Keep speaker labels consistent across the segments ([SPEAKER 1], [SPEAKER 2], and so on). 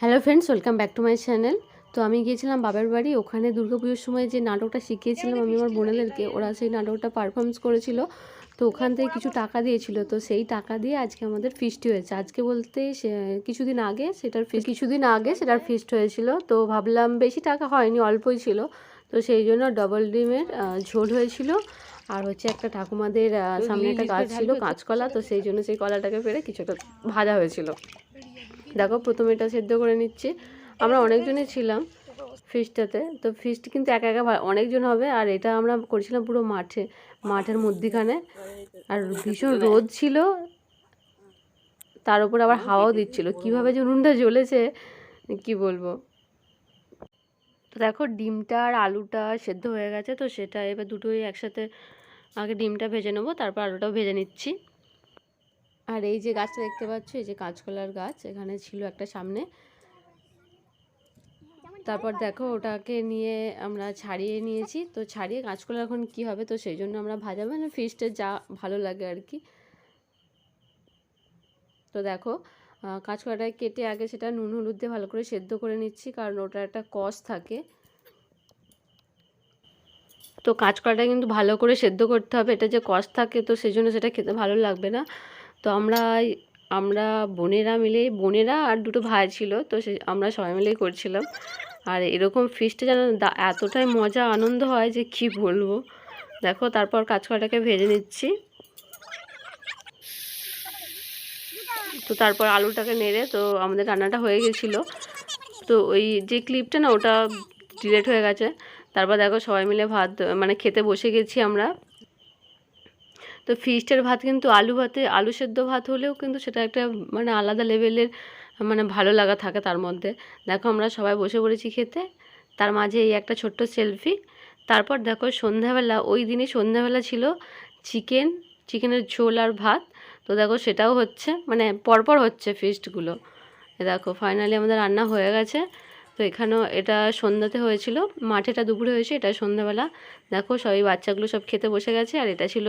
[SPEAKER 1] Hello friends welcome back to my channel তো আমি গিয়েছিলাম বাবার বাড়ি ওখানে দুর্গাপুজোর সময় যে নাটকটা শিখিয়েছিলাম আমি আমার বোনেদেরকে ওরা সেই নাটকটা পারফরমেন্স করেছিল। তো ওখান থেকে কিছু টাকা দিয়েছিল তো সেই টাকা দিয়ে আজকে আমাদের ফিস্ট হয়েছে। আজকে বলতে সে- কিছুদিন আগে সেটার ফিস্ট কিছুদিন আগে সেটার ফিস্ট হয়েছিল। তো ভাবলাম বেশি টাকা হয়নি অল্পই ছিল। তো সেই জন্য ডবল ডিমের ঝোল হয়েছিল। আর হচ্ছে একটা ঠাকুমাদের সামনে একটা গাছ ছিল কাঁচকলা তো সেই জন্য সেই কলাটাকে পেরে কিছুটা ভাজা হয়েছিল। দেখো, প্রথমে এটা সেদ্ধ করে নিচ্ছি। আমরা অনেকজনই ছিলাম ফিস্টটাতে তো ফিস্ট কিন্তু একা একা অনেকজন হবে, আর এটা আমরা করেছিলাম পুরো মাঠে, মাঠের মধ্যিখানে। আর ভীষণ রোদ ছিল, তার উপর আবার হাওয়াও দিচ্ছিল। কীভাবে যে উনুনটা জ্বলেছে, কি বলব? তো দেখো, ডিমটা আর আলুটা সেদ্ধ হয়ে গেছে, তো সেটা এবার দুটোই একসাথে আগে ডিমটা ভেজে নেব, তারপর আলুটাও ভেজে নিচ্ছি। আর এই যে গাছটা দেখতে পাচ্ছ, এই যে কাঁচকলার গাছ, এখানে ছিল একটা সামনে। তারপর দেখো, ওটাকে নিয়ে আমরা ছাড়িয়ে নিয়েছি। তো ছাড়িয়ে কাঁচকলা এখন কি হবে, তো সেই জন্য আমরা ভাজা মানে ফিস্টে যা ভালো লাগে আর কি। তো দেখো কাঁচকলাটা কেটে আগে সেটা নুন, হলুদ দিয়ে ভালো করে সেদ্ধ করে নিচ্ছি, কারণ ওটা একটা কষ থাকে। তো কাঁচকলাটা কিন্তু ভালো করে সেদ্ধ করতে হবে, এটা যে কষ থাকে, তো সেই জন্য সেটা খেতে ভালো লাগবে না। তো আমরা আমরা বোনেরা মিলে, বোনেরা আর দুটো ভাই ছিল, তো সে, আমরা সবাই মিলেই করছিলাম। আর এরকম ফিস্টে যেন এতটাই মজা, আনন্দ হয় যে কি বলব। দেখো, তারপর কাঁচকলাটাকে ভেজে নিচ্ছি। তো তারপর আলুটাকে নেড়ে, তো আমাদের রান্নাটা হয়ে গেছিল। তো ওই যে ক্লিপটা না, ওটা ডিলেট হয়ে গেছে। তারপর দেখো সবাই মিলে ভাত মানে খেতে বসে গেছি আমরা। তো ফিস্টের ভাত কিন্তু আলু ভাতে, আলু সেদ্ধ ভাত হলেও কিন্তু সেটা একটা মানে আলাদা লেভেলের মানে ভালো লাগা থাকে তার মধ্যে। দেখো আমরা সবাই বসে পড়েছি খেতে, তার মাঝে এই একটা ছোট্ট সেলফি তারপর দেখো সন্ধ্যাবেলা, ওই দিনই সন্ধ্যাবেলা ছিল চিকেন চিকেনের ঝোল আর ভাত। তো দেখো সেটাও হচ্ছে মানে পরপর হচ্ছে ফিস্টগুলো দেখো ফাইনালি আমাদের রান্না হয়ে গেছে। তো এখানেও এটা সন্ধ্যাতে হয়েছিল। মাঠেটা দুপুরে হয়েছে, এটা সন্ধ্যাবেলা। দেখো সবাই বাচ্চাগুলো সব খেতে বসে গেছে, আর এটা ছিল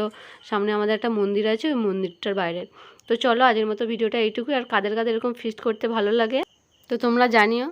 [SPEAKER 1] সামনে আমাদের একটা মন্দির আছে, ওই মন্দিরটার বাইরে। তো চলো আজের মতো ভিডিওটা এইটুকুই, আর কাদের কাদের এরকম ফিস্ট করতে ভালো লাগে, তো তোমরা জানিও।